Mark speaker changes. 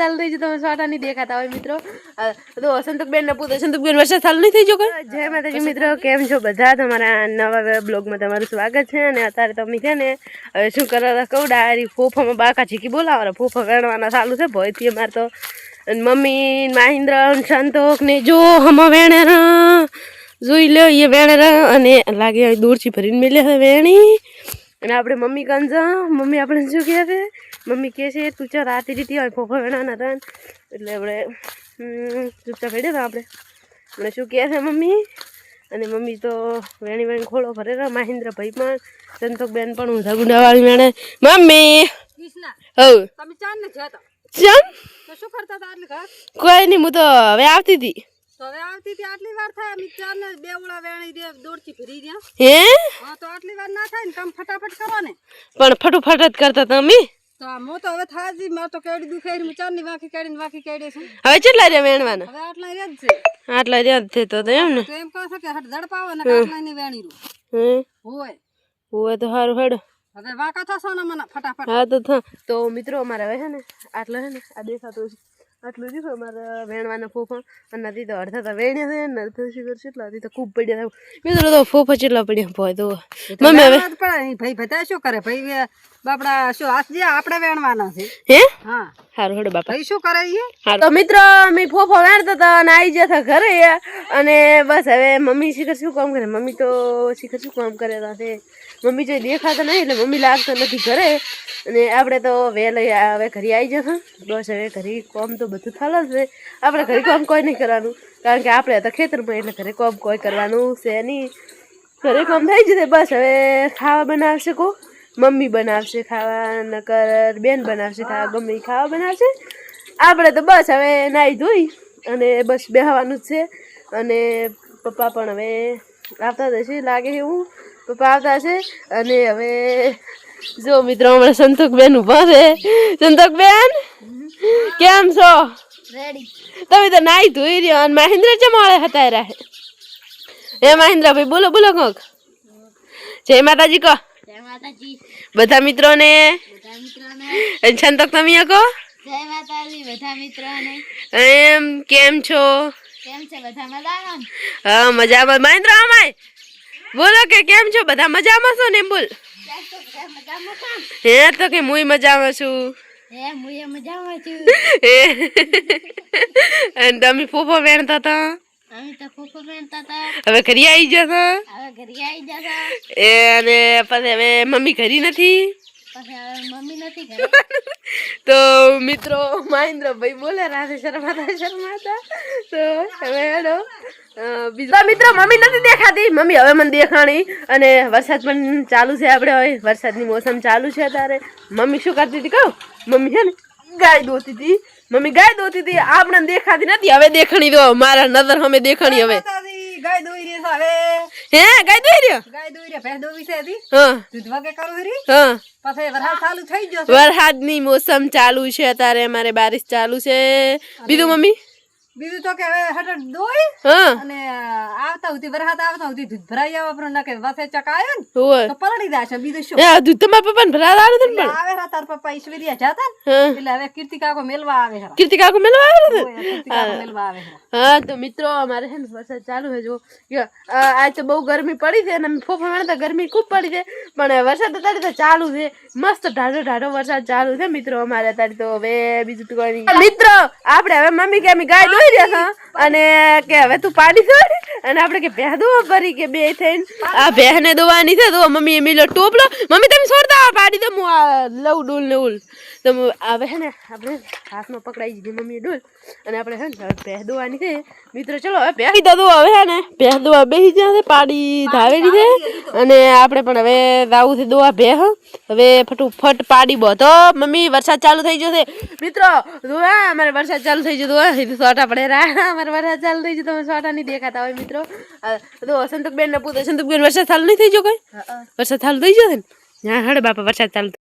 Speaker 1: ચાલુ થઈ છે તમે સ્વાટા નહીં દેખાતા હોય મિત્રો. તો સંતુકબેન ને પૂછો સંતુકબેન વરસાદ ચાલુ નહીં થઈ કઈ? જય માતાજી મિત્રો, કેમ છો બધા? તમારા નવા બ્લોગમાં તમારું સ્વાગત છે અને અત્યારે તમે છે ને હવે શું કરવા કહું ડાયરી ફોફામાં બાકા ચીકી બોલાવવાના ફોફા વેણવાના ચાલુ છે. ભયથી અમારે તો મમ્મી, મહેન્દ્ર સંતોક ને જો, હમ વેણે જોઈ લો એ વેણે અને લાગે દૂરથી ભરીને મેલે વેણી. અને આપણે મમ્મી કાન જા. મમ્મી આપણે શું કહે છે? મમ્મી કહે છે તું ચાર રાતી રીતે હોય ફોફા વેણાના હતા. એટલે આપણે ચૂપચાપ હેડ્યા હતા આપણે. મને શું કહે છે મમ્મી? અને મમ્મી તો વેણી વેણી ખોળો ફરે મહેન્દ્ર ભાઈ પણ. સંતોક બેન પણ ઊંધા ગુંડાવાળી વેણે. મમ્મી! હવ.
Speaker 2: તમે ચાંદ ને જતા.
Speaker 1: ચમ?
Speaker 2: તો શું કરતા હતા એટલે
Speaker 1: કોઈ નહીં હું તો હવે આવતી હતી.
Speaker 2: તો હવે આવતી હતી આટલી વાર થાય અમે ચાર ને બે ઉડા વેણી દે દોડથી ફરી રહ્યા
Speaker 1: હે?
Speaker 2: હા તો આટલી વાર ના થાય ને કામ ફટાફટ કરો ને.
Speaker 1: પણ ફટોફટ જ કરતા તમે
Speaker 2: તો આ મો તો હવે થાજી માર તો કેડી દુખાઈ હું ચારની વાંખી કેડી ને વાંખી કેડી છે.
Speaker 1: હવે કેટલા રે વેણવાના?
Speaker 2: હવે આટલા રે જ છે.
Speaker 1: આટલા રે જ છે તો તો એમ ને.
Speaker 2: તો એમ કહો છો કે હટ ઝડપાવો ને આટલા ની વેણી રૂ.
Speaker 1: હે?
Speaker 2: હોય.
Speaker 1: હોય તો હારું હેડો.
Speaker 2: હવે વાંકા થશો ને મને ફટાફટ.
Speaker 1: હા તો થા. તો મિત્રો અમારે હવે છે ને આટલો છે ને આ દેખાતું છે. આટલું દીધું અમારા વેણવાના ફોફા અને નથી તો અડધા તો વેણ્યા છે ને અડધા શું કરશે એટલે હતી તો ખૂબ પડ્યા હતા મેં તો ફોફા કેટલા પડ્યા ભાઈ તો. મમ્મી હવે
Speaker 2: ને. ભાઈ બધા શું કરે? ભાઈ બાપડા શું આપણે વેણવાના છે.
Speaker 1: હે?
Speaker 2: હા.
Speaker 1: સારું હેડો બાપા.
Speaker 2: શું કરે
Speaker 1: તો મિત્રો અમે ફોફો વેણતા હતા અને આવી ગયા ઘરે. અને બસ હવે મમ્મી શિખર શું કામ કરે? મમ્મી તો શિખર શું કામ કરે હતા મમ્મી જો દેખાતા નહીં એટલે મમ્મી લાગતા નથી ઘરે. અને આપણે તો વહેલા હવે ઘરે આવી જશું બસ હવે ઘરે કોમ તો બધું થાલ છે. આપણે ઘરે કોમ કોઈ નહીં કરવાનું. કારણ કે આપણે હતા ખેતરમાં એટલે ઘરે કોમ કોઈ કરવાનું છે નહીં. ઘરે કામ થઈ જશે. બસ હવે ખાવા બનાવશે કો મમ્મી બનાવશે ખાવા નકર બેન બનાવશે ખાવા ગમે ખાવા બનાવશે. આપણે તો બસ હવે નાહી ધોઈ અને બસ બેહવાનું જ છે. અને પપ્પા પણ હવે આવતા જશે લાગે એવું. પપ્પા આવતા હશે અને હવે જો મિત્રો હમણાં સંતોકબેન ઊભા છે. સંતોકબેન કેમ છો?
Speaker 2: રેડી
Speaker 1: તમે તો નાહી ધોઈ રહ્યો અને મહેન્દ્ર ચમાળે હતા રહે હે મહેન્દ્રભાઈ બોલો બોલો કોક. જય માતાજી કહો બધા મિત્રોને? સંતોક તમે કહો
Speaker 2: જય માતાજી બધા મિત્રોને.
Speaker 1: એમ કેમ છો?
Speaker 2: કેમ છે? બધા મજામાં?
Speaker 1: હા મજામાં. મહેન્દ્ર અમાય બોલો કે કેમ છો? બધા મજામાં છો ને બોલ. હે તો કે મુય મજામાં છું.
Speaker 2: હે હું મજામાં છું.
Speaker 1: હે. અને તમે ફોફો વેણતા હતા? હવે ઘરે આવી જશો
Speaker 2: હવે ઘરે આવી જતા
Speaker 1: એ અને પછી હવે મમ્મી ઘરી નથી? તો મિત્રો મહેન્દ્રભાઈ બોલે રાધે શર્માતા શર્માતા તો હવે હેલો બીજા મિત્રો મમ્મી નથી દેખાતી. મમ્મી હવે મને દેખાણી. અને વરસાદ પણ ચાલુ છે આપણે હવે. વરસાદની મોસમ ચાલુ છે તારે મમ્મી શું કરતી હતી કહું? મમ્મી છે ને? ગાય દોતી હતી. મમ્મી ગાય દોતી હતી. આપણે દેખાતી નથી. હવે દેખાણી દો. મારા નજર અમે દેખાણી હવે.
Speaker 2: ગાય દોઈ રહી છે હવે.
Speaker 1: હે ગાય દોઈ રહ્યો?
Speaker 2: ગાય દોઈ રહી ભેંસ દોવી છે હજી.
Speaker 1: હા.
Speaker 2: દૂધ વાગે કરું હરી
Speaker 1: હા.
Speaker 2: પછી વરસાદ ચાલુ થઈ ગયો
Speaker 1: વરસાદની મોસમ ચાલુ છે અત્યારે. અમારે બારિશ ચાલુ છે. બીજું મમ્મી?
Speaker 2: બીજું તો કે હવે હટ દોઈ અને આવતા સુધી વરસાદ આવતા સુધી દૂધ ભરાઈ આવો આપણો ના કે વસે ચકાયો ને તો પલડી જાય છે. બીજું શું?
Speaker 1: આ દૂધ તમારા પપ્પાને ભરાવા આવે
Speaker 2: એટલે આવે રા તાર પપ્પા ઈશ્વરીયા જાતા ને એટલે હવે કીર્તિ કાકો મેલવા આવે છે
Speaker 1: કીર્તિ કાકુ મેળવા આવે ને?
Speaker 2: મેલવા આવે
Speaker 1: હા તો મિત્રો અમારે છે ને વરસાદ ચાલુ છે જો આજ તો બહુ ગરમી પડી છે અને ફોફા મારે તો ગરમી ખૂબ પડી છે પણ વરસાદ અત્યારે તો ચાલુ છે. મસ્ત ઢાઢો ઢાઢો વરસાદ ચાલુ છે મિત્રો અમારે અત્યારે તો હવે બીજું તો મિત્રો આપણે હવે મમ્મી કે ગાય દોઈ રહ્યા હતા. અને કે હવે તું પાડી દોડ. અને આપણે કે ભેહ દો ભરી કે બે થઈને. આ ભેહને દોવાની છે તો મમ્મી લો ટોપ ટોપલો. મમ્મી તમે છોડતા આવો, પાડી દો હું આ લઉં ડોલ ને ઉલ. તો હવે હે ને આપણે હાથમાં પકડાઈ દીધી મમ્મીએ ડોલ. અને આપણે હે ને ભેહ દોવાની છે. મિત્રો ચલો હવે ભેહ દો હવે હે ને ભેહ દોવા બેસી ગયા છે પાડી ધાવેલી છે. અને આપણે પણ હવે રાવું છે દોવા ભેહ હવે ફટુફટ પાડી બો. તો મમ્મી વરસાદ ચાલુ થઈ જશે મિત્રો દોવા અમારે વરસાદ ચાલુ થઈ જતો હોય સીધું સોટા પડે. રા અમારે વરસાદ ચાલુ થઈ જતો સોટા નહીં દેખાતા હોય મિત્રો. તો સંતુકબેન ને પૂછો સંતુકબેન વરસાદ ચાલુ નહીં થઈ ગયો કઈ? વરસાદ ચાલુ થઈ જશે ને? હા હડે બાપા વરસાદ ચાલુ